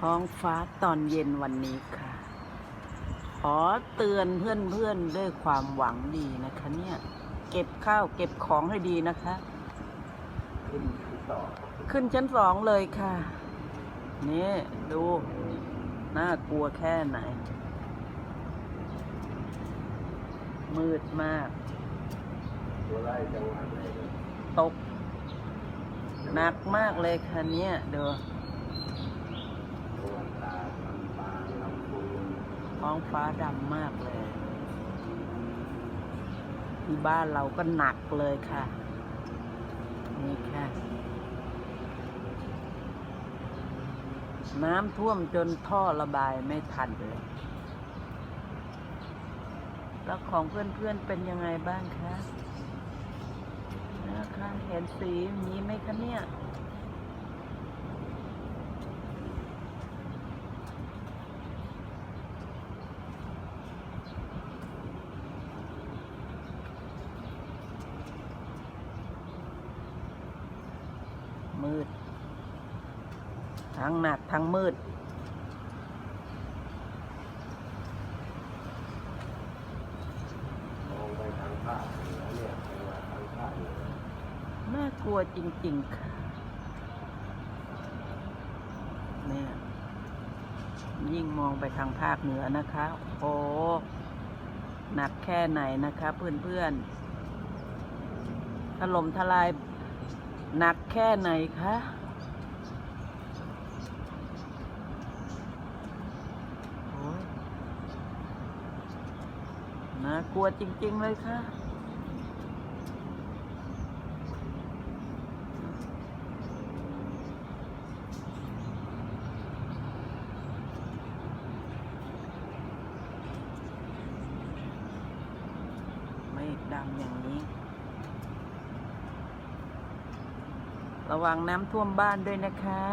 ท้องฟ้าตอนเย็นวันนี้ค่ะ ขอเตือนเพื่อนๆด้วยความหวังดีนะคะ เนี่ย เก็บข้าวเก็บของให้ดีนะคะ ขึ้นที่ต่อขึ้นชั้นสองเลยค่ะ นี่ดู น่ากลัวแค่ไหน มืดมากตัวไล่จังหวัดไหนเลยตกหนักมากเลยค่ะเนี่ยเดี๋ยว ท้องฟ้าดำมากเลย ที่บ้านเราก็หนักเลยค่ะ นี่ค่ะ น้ำท่วมจนท่อระบายไม่ทันเลย แล้วของเพื่อนๆเป็นยังไงบ้างคะนะคะเห็นสีอย่างนี้ไหมคะเนี่ย มืด ทั้งหนักทั้งมืด มองไปทางภาคเหนือเนี่ยจังหวัดทางภาคเหนือน่ากลัวจริงๆค่ะเนี่ยยิ่งมองไปทางภาคเหนือนะคะ โอ้หนักแค่ไหนนะคะเพื่อนๆถล่มทลาย หนักแค่ไหนคะน่ากลัวจริง ๆ เลยค่ะ ไม่ดำอย่างนี้ ระวังน้ำท่วมบ้านด้วยนะคะ